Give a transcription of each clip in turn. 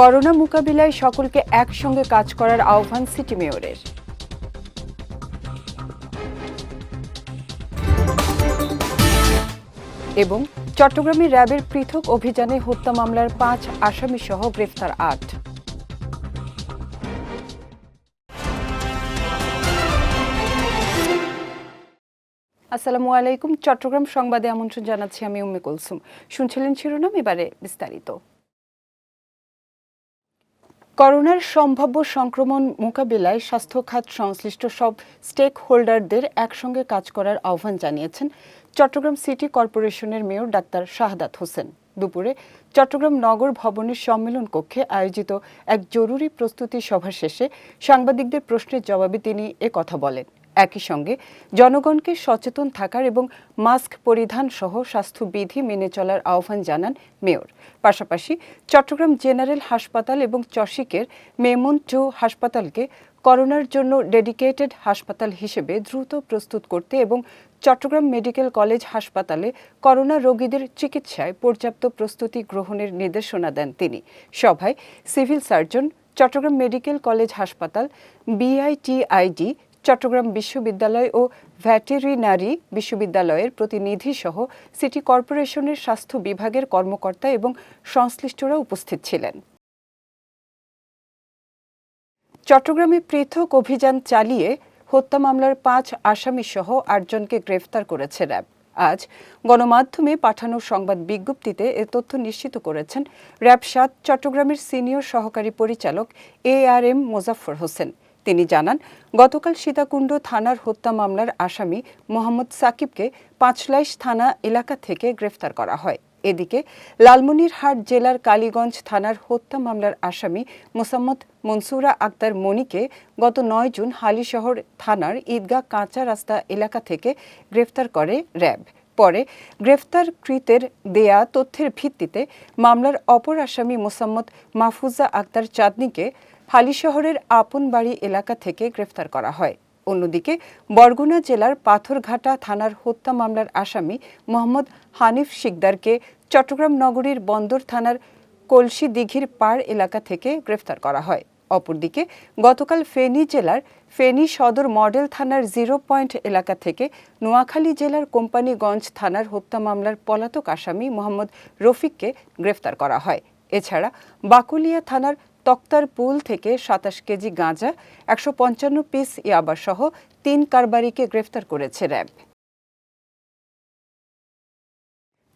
Corona মোকাবিলায় সকলকে একসঙ্গে কাজ করার আহ্বান সিটি মেয়রের। এবং চট্টগ্রামে র্যাবের পৃথক অভিযানে হত্যা মামলার পাঁচ আসামি সহ গ্রেফতার আট। আসসালামু আলাইকুম। চট্টগ্রাম সংবাদে আমন্ত্রণ জানাচ্ছি আমি উম্মে কুলসুম। শুনছিলেন শিরোনাম, এবারে বিস্তারিত। করোনার সম্ভাব্য সংক্রমণ মোকাবিলায় স্বাস্থ্যখাত সংশ্লিষ্ট সব স্টেক হোল্ডারদের একসঙ্গে কাজ করার আহ্বান জানিয়েছেন চট্টগ্রাম সিটি কর্পোরেশনের মেয়র ডাক্তার শাহাদাত হোসেন। দুপুরে চট্টগ্রাম নগর ভবনের সম্মেলন কক্ষে আয়োজিত এক জরুরি প্রস্তুতি সভা শেষে সাংবাদিকদের প্রশ্নের জবাবে তিনি কথা বলেন। একই সঙ্গে জনগণকে সচেতন থাকার এবং মাস্ক পরিধান সহ স্বাস্থ্যবিধি মেনে চলার আহ্বান জানান মেয়র। পাশাপাশি চট্টগ্রাম জেনারেল হাসপাতাল এবং চসিকের মেমন টু হাসপাতালকে করোনার জন্য ডেডিকেটেড হাসপাতাল হিসেবে দ্রুত প্রস্তুত করতে এবং চট্টগ্রাম মেডিকেল কলেজ হাসপাতালে করোনা রোগীদের চিকিৎসায় পর্যাপ্ত প্রস্তুতি গ্রহণের নির্দেশনা দেন তিনি। সভায় civil surgeon, Chittagong medical college হাসপাতাল, বিআইটিআইডি চট্টগ্রাম বিশ্ববিদ্যালয় ও ভ্যাটেরিনারি বিশ্ববিদ্যালয়ের প্রতিনিধি সহ সিটি কর্পোরেশনের স্বাস্থ্য বিভাগের কর্মকর্তা এবং সংশ্লিষ্টরা উপস্থিত ছিলেন। চট্টগ্রামে পৃথক অভিযান চালিয়ে হত্যা মামলার পাঁচ আসামি সহ আটজনকে গ্রেফতার করেছে র্যাব। আজ গণমাধ্যমে পাঠানো সংবাদ বিজ্ঞপ্তিতে এ তথ্য নিশ্চিত করেছেন র্যাব সাত চট্টগ্রামের সিনিয়র সহকারী পরিচালক A R M Mozaffar Hossain. তিনি জানান, গতকাল সীতাকুণ্ড থানার হত্যা মামলার আসামি মোহাম্মদ সাকিবকে পাঁচলাইশ থানা এলাকা থেকে গ্রেফতার করা হয়। এদিকে লালমনিরহাট জেলার কালীগঞ্জ থানার হত্যা মামলার আসামি মোসাম্মদ মনসুরা আক্তার মনিকে গত নয় জুন হালিশহর থানার ঈদগাহ কাঁচা রাস্তা এলাকা থেকে গ্রেফতার করে র্যাব। পরে গ্রেফতারকৃতের দেয়া তথ্যের ভিত্তিতে মামলার অপর আসামি মোসাম্মদ মাহফুজা আক্তার চাঁদনিকে হালিশহরের আপনবাড়ি এলাকা থেকে গ্রেফতার করা হয়। অন্যদিকে, বরগুনা জেলার পাথরঘাটা থানার হত্যা মামলার আসামি মোহাম্মদ হানিফ শিকদারকে চট্টগ্রাম নগরীর বন্দর থানার কলসি দিঘির পাড় এলাকা থেকে গ্রেফতার করা হয়। অপরদিকে, গতকাল ফেনী জেলার ফেনী সদর মডেল থানার জিরো পয়েন্ট এলাকা থেকে নোয়াখালী জেলার কোম্পানিগঞ্জ থানার হত্যা মামলার পলাতক আসামি মোহাম্মদ রফিককে গ্রেফতার করা হয়। এছাড়া, বাকুলিয়া থানার তক্তার পুল থেকে সাতাশ কেজি গাঁজা, একশো পঞ্চান্ন পিস ইয়াবাসহ তিন কারবারিকে গ্রেফতার করেছে র্যাব।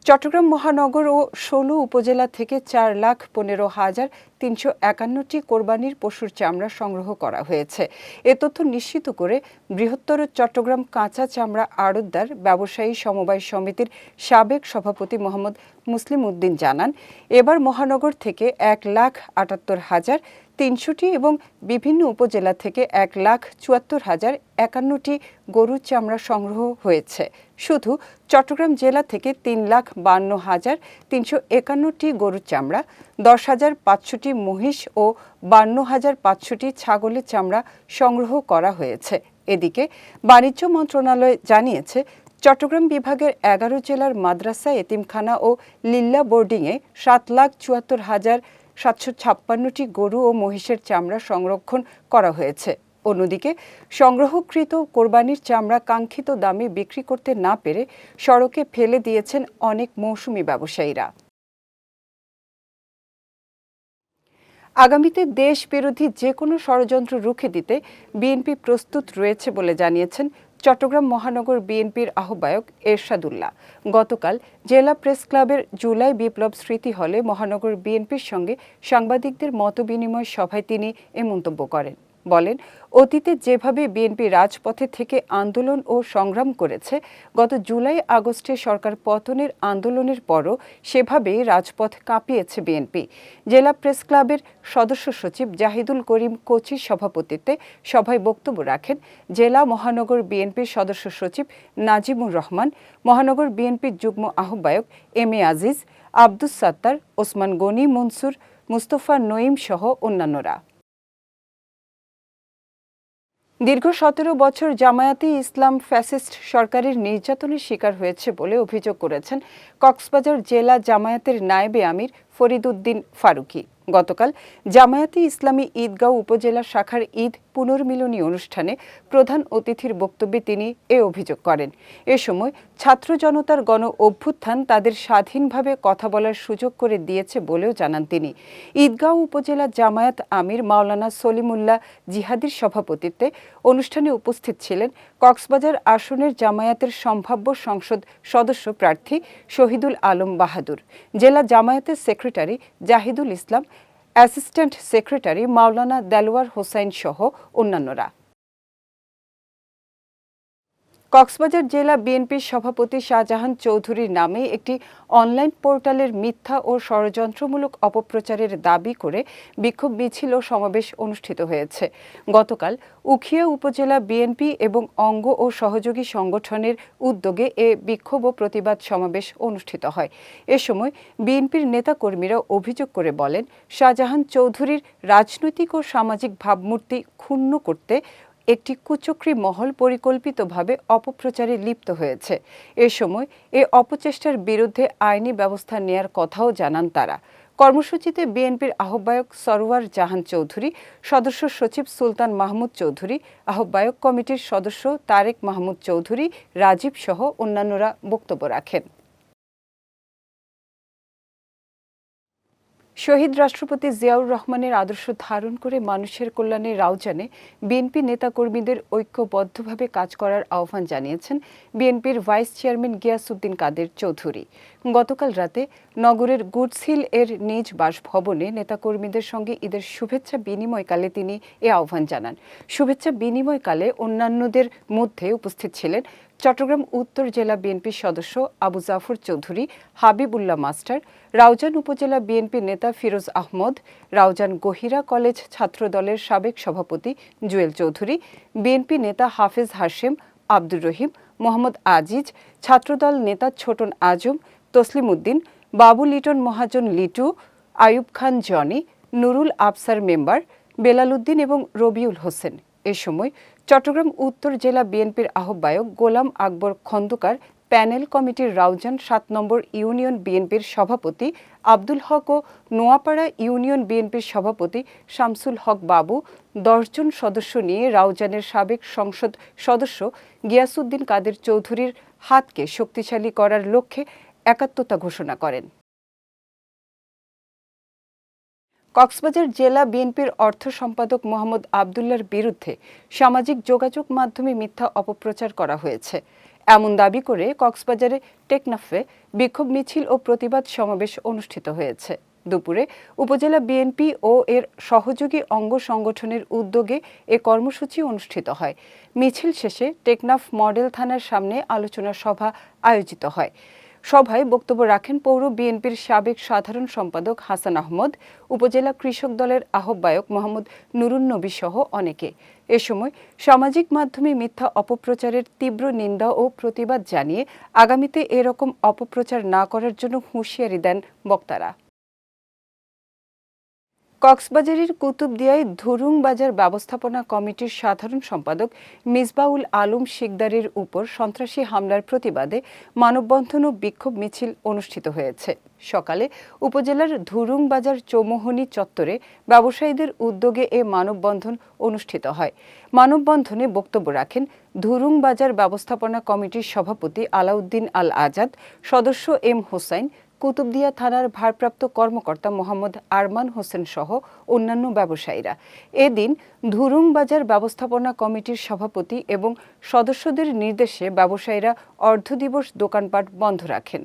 চট্টগ্রাম মহানগর ও ষোলো উপজেলা থেকে চার লাখ পনেরো হাজার তিনশো একান্নটি কোরবানির পশুর চামড়া সংগ্রহ করা হয়েছে। এ তথ্য নিশ্চিত করে বৃহত্তর চট্টগ্রাম কাঁচা চামড়া আড়তদার ব্যবসায়ী সমবায় সমিতির সাবেক সভাপতি মোহাম্মদ মুসলিম উদ্দিন জানান, এবার মহানগর থেকে এক লাখ আটাত্তর হাজার তিনশোটি এবং বিভিন্ন উপজেলা থেকে এক লাখ চুয়াত্তর হাজার একান্নটি গরুর চামড়া সংগ্রহ হয়েছে। শুধু চট্টগ্রাম জেলা থেকে তিন লাখ বান্ন হাজার তিনশো একান্নটি গরুর চামড়া, দশ হাজার পাঁচশোটি মহিষ ও বান্ন হাজার পাঁচশোটি ছাগলের চামড়া সংগ্রহ করা হয়েছে। এদিকে বাণিজ্য মন্ত্রণালয় জানিয়েছে, চট্টগ্রাম বিভাগের এগারো জেলার মাদ্রাসা, এতিমখানা ও লিল্লা বোর্ডিংয়ে সাত লাখ চুয়াত্তর হাজার সাতশো ছাপ্পান্নটি গরু ও মহিষের চামড়া সংরক্ষণ করা হয়েছে। অন্যদিকে, সংগ্রহকৃত কোরবানির চামড়া কাঙ্ক্ষিত দামে বিক্রি করতে না পেরে সড়কে ফেলে দিয়েছেন অনেক মৌসুমি ব্যবসায়ীরা। আগামীতে দেশ বিরোধী যে কোনো ষড়যন্ত্র রুখে দিতে বিএনপি প্রস্তুত রয়েছে বলে জানিয়েছেন চট্টগ্রাম মহানগর বিএনপির আহ্বায়ক এরশাদুল্লাহ। গতকাল জেলা প্রেস ক্লাবের জুলাই বিপ্লব স্মৃতি হলে মহানগর বিএনপির সঙ্গে সাংবাদিকদের মতবিনিময় সভায় তিনি এ মন্তব্য করেন। বলেন, অতীতে যেভাবে বিএনপি রাজপথে থেকে আন্দোলন ও সংগ্রাম করেছে, গত জুলাই আগস্টে সরকার পতনের আন্দোলনের পরও সেভাবেই রাজপথ কাঁপিয়েছে বিএনপি। জেলা প্রেস ক্লাবের সদস্য সচিব জাহিদুল করিম কোচির সভাপতিত্বে সভায় বক্তব্য রাখেন জেলা মহানগর বিএনপির সদস্য সচিব নাজিমুর রহমান, মহানগর বিএনপির যুগ্ম আহ্বায়ক এম এ আজিজ, আব্দুস সাত্তার, ওসমান গনি, মনসুর, মুস্তফা নঈম সহ অন্যান্যরা। দীর্ঘ সতেরো বছর জামায়াতি ইসলাম ফ্যাসিস্ট সরকারের নির্যাতনের শিকার হয়েছে বলে অভিযোগ করেছেন কক্সবাজার জেলা জামায়াতের নায়েবে আমির ফরিদুদ্দিন ফারুকি। গতকাল জামায়াতে ইসলামী ঈদগাঁও উপজেলা শাখার ঈদ পুনর্মিলনী অনুষ্ঠানে প্রধান অতিথির বক্তব্যে তিনি এ অভিযোগ করেন। এ সময় ছাত্র জনতার গণ অভ্যুত্থান তাদের স্বাধীনভাবে কথা বলার সুযোগ করে দিয়েছে বলেও জানান তিনি। ঈদগাঁও উপজেলা জামায়াত আমির মাওলানা সলিমুল্লাহ জিহাদির সভাপতিত্বে অনুষ্ঠানে উপস্থিত ছিলেন কক্সবাজার আসনের জামায়াতের সম্ভাব্য সংসদ সদস্য প্রার্থী শহীদুল আলম বাহাদুর। জেলা জামায়াতের secretary Zahidul Islam assistant secretary Maulana Delwar Hossain সহ অন্যান্যরা। কক্সবাজার জেলা বিএনপির সভাপতি শাহজাহান চৌধুরীর নামে একটি অনলাইন পোর্টালের মিথ্যা ও ষড়যন্ত্রমূলক অপপ্রচারের দাবি করে বিক্ষোভ মিছিল ও সমাবেশ অনুষ্ঠিত হয়েছে। গতকাল উখিয়া উপজেলা বিএনপি এবং অঙ্গ ও সহযোগী সংগঠনের উদ্যোগে এ বিক্ষোভ ও প্রতিবাদ সমাবেশ অনুষ্ঠিত হয়। এ সময় বিএনপির নেতাকর্মীরা অভিযোগ করে বলেন, শাহজাহান চৌধুরীর রাজনৈতিক ও সামাজিক ভাবমূর্তি ক্ষুণ্ণ করতে একটি কুচক্রী মহল পরিকল্পিতভাবে অপপ্রচারে লিপ্ত হয়েছে। এ সময় এ অপচেষ্টার বিরুদ্ধে আইনি ব্যবস্থা নেয়ার কথাও জানান তারা। কর্মসূচিতে বিএনপির আহ্বায়ক সরোয়ার জাহান চৌধুরী, সদস্য সচিব সুলতান মাহমুদ চৌধুরী, আহ্বায়ক কমিটির সদস্য তারেক মাহমুদ চৌধুরী, রাজীব সহ অন্যান্যরা বক্তব্য রাখেন। শহীদ রাষ্ট্রপতি জিয়াউর রহমানের আদর্শ ধারণ করে মানুষের কল্যাণে রাউজানে বিএনপি নেতাকর্মীদের ঐক্যবদ্ধভাবে কাজ করার আহ্বান জানিয়েছেন বিএনপির ভাইস চেয়ারম্যান গিয়াসুদ্দিন কাদের চৌধুরী। গতকাল রাতে নগরের গুডসহিল এর নিজ বাসভবনে নেতাকর্মীদের সঙ্গে ঈদের শুভেচ্ছা বিনিময়কালে তিনি এ আহ্বান জানান। শুভেচ্ছা বিনিময়কালে অন্যান্যদের মধ্যে উপস্থিত ছিলেন চট্টগ্রাম উত্তর জেলা বিএনপির সদস্য আবু জাফর চৌধুরী, হাবিবুল্লাহ মাস্টার রাউজান উপজেলা বিএনপি নেতা ফিরোজ আহমদ, রাউজান গহিরা কলেজ ছাত্রদলের সাবেক সভাপতি জুয়েল চৌধুরী, বিএনপি নেতা হাফেজ হাশেম, আব্দুর রহিম, মোহাম্মদ আজিজ, ছাত্রদল নেতা ছোটন আজম, তসলিম উদ্দিন, বাবু লিটন মহাজন লিটু, আয়ুব খান জনি, নুরুল আফসার মেম্বার, বেলাল উদ্দিন এবং রবিউল হোসেন। এ সময় চট্টগ্রাম উত্তর জেলা বিএনপির আহ্বায়ক গোলাম আকবর খন্দকার প্যানেল কমিটির রাউজান সাত নম্বর ইউনিয়ন বিএনপির সভাপতি আব্দুল হক ও নোয়াপাড়া ইউনিয়ন বিএনপির সভাপতি শামসুল হক বাবু দশজন সদস্য নিয়ে রাউজানের সাবেক সংসদ সদস্য গিয়াসুদ্দিন কাদের চৌধুরীর হাতকে শক্তিশালী করার লক্ষ্যে একাত্মতা ঘোষণা করেন। কক্সবাজার জেলা বিএনপির অর্থ সম্পাদক মোহাম্মদ আবদুল্লার বিরুদ্ধে সামাজিক যোগাযোগ মাধ্যমে মিথ্যা অপপ্রচার করা হয়েছে। এমন দাবি করে কক্সবাজারে টেকনাফে বিক্ষোভ মিছিল ও প্রতিবাদ সমাবেশ অনুষ্ঠিত হয়েছে। দুপুরে উপজেলা বিএনপি ও এর সহযোগী অঙ্গ সংগঠনের উদ্যোগে এ কর্মসূচি অনুষ্ঠিত হয়। মিছিল শেষে টেকনাফ মডেল থানার সামনে আলোচনা সভা আয়োজিত হয়। সভায় বক্তব্য রাখেন পৌর বিএনপির সাবেক সাধারণ সম্পাদক হাসান আহমদ, উপজেলা কৃষক দলের আহ্বায়ক মোহাম্মদ নুরুন নবী সহ অনেকে। এ সময় সামাজিক মাধ্যমে মিথ্যা অপপ্রচারের তীব্র নিন্দা ও প্রতিবাদ জানিয়ে আগামীতে এরকম অপপ্রচার না করার জন্য হুঁশিয়ারি দেন বক্তারা। কক্সবাজারের কুতুবদিয়ায় ধুরুং বাজার ব্যবস্থাপনা কমিটির সাধারণ সম্পাদক মিসবাউল আলম শিকদারের উপর সন্ত্রাসী হামলার প্রতিবাদে মানববন্ধন ও বিক্ষোভ মিছিল অনুষ্ঠিত হয়েছে। সকালে উপজেলার ধুরুং বাজার চৌমোহনী চত্বরে ব্যবসায়ীদের উদ্যোগে এ মানববন্ধন অনুষ্ঠিত হয়। মানববন্ধনে বক্তব্য রাখেন ধুরুং বাজার ব্যবস্থাপনা কমিটির সভাপতি আলাউদ্দিন আল আজাদ, সদস্য এম হোসাইন কুতুবদিয়া থানার ভারপ্রাপ্ত কর্মকর্তা মোহাম্মদ আরমান হোসেন সহ অন্যান্য ব্যবসায়ীরা। এদিন ধুরুং বাজার ব্যবস্থাপনা কমিটির সভাপতি এবং সদস্যদের নির্দেশে ব্যবসায়ীরা অর্ধদিবস দোকানপাট বন্ধ রাখেন।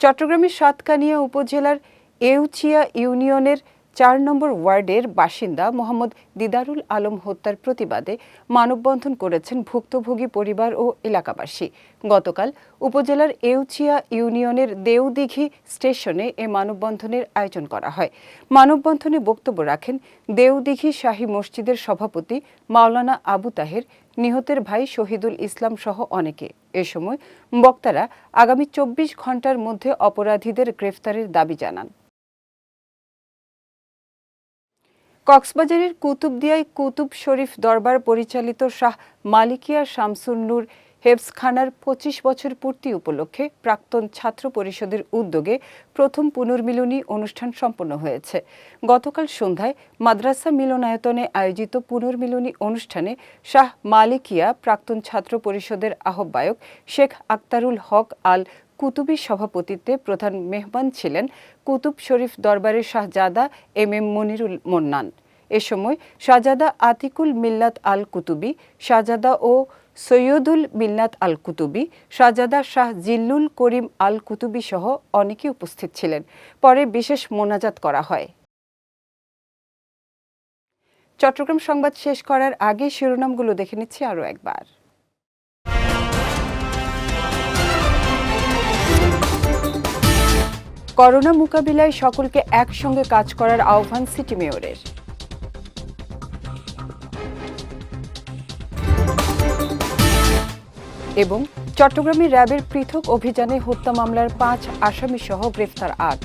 চট্টগ্রামের সাতকানিয়া উপজেলার এউচিয়া ইউনিয়নের চার নম্বর ওয়ার্ডের বাসিন্দা মোহাম্মদ দিদারুল আলম হত্যার প্রতিবাদে মানববন্ধন করেছেন ভুক্তভোগী পরিবার ও এলাকাবাসী। গতকাল উপজেলার এউচিয়া ইউনিয়নের দেউদিঘি স্টেশনে এ মানববন্ধনের আয়োজন করা হয়। মানববন্ধনে বক্তব্য রাখেন দেউদিঘি শাহী মসজিদের সভাপতি মাওলানা আবু তাহের, নিহতের ভাই শহীদুল ইসলাম সহ অনেকে। এ সময় বক্তারা আগামী চব্বিশ ঘণ্টার মধ্যে অপরাধীদের গ্রেফতারের দাবি জানান। কক্সবাজারের কুতুবদিয়ায় কুতুব শরীফ দরবার পরিচালিত শাহ মালিকিয়া শামসুন নূর হেফসখানার পঁচিশ বছর পূর্তি উপলক্ষে প্রাক্তন ছাত্র পরিষদের উদ্যোগে প্রথম পুনর্মিলনী অনুষ্ঠান সম্পন্ন হয়েছে। গতকাল সন্ধ্যায় মাদ্রাসা মিলনায়তনে আয়োজিত পুনর্মিলনী অনুষ্ঠানে শাহ মালিকিয়া প্রাক্তন ছাত্র পরিষদের আহ্বায়ক শেখ আক্তারুল হক আল কুতুবির সভাপতিত্বে প্রধান মেহমান ছিলেন কুতুব শরীফ দরবারের শাহজাদা এম এম মনিরুল মন্নান। এ সময় শাহজাদা আতিকুল মিল্লাত আল কুতুবি শাহজাদা ও সৈয়দুল মিল্লাত আল কুতুবি শাহজাদা শাহ জিল্লুল করিম আল কুতুবি সহ অনেকে উপস্থিত ছিলেন। পরে বিশেষ মোনাজাত করা হয়। চট্টগ্রাম সংবাদ শেষ করার আগে শিরোনামগুলো দেখে নিচ্ছি আরও একবার। করোনা মোকাবিলায় সকলকে একসঙ্গে কাজ করার আহ্বান সিটি মেয়রের। এবং চট্টগ্রামে র্যাবের পৃথক অভিযানে হত্যা মামলার পাঁচ আসামি সহ গ্রেফতার আট।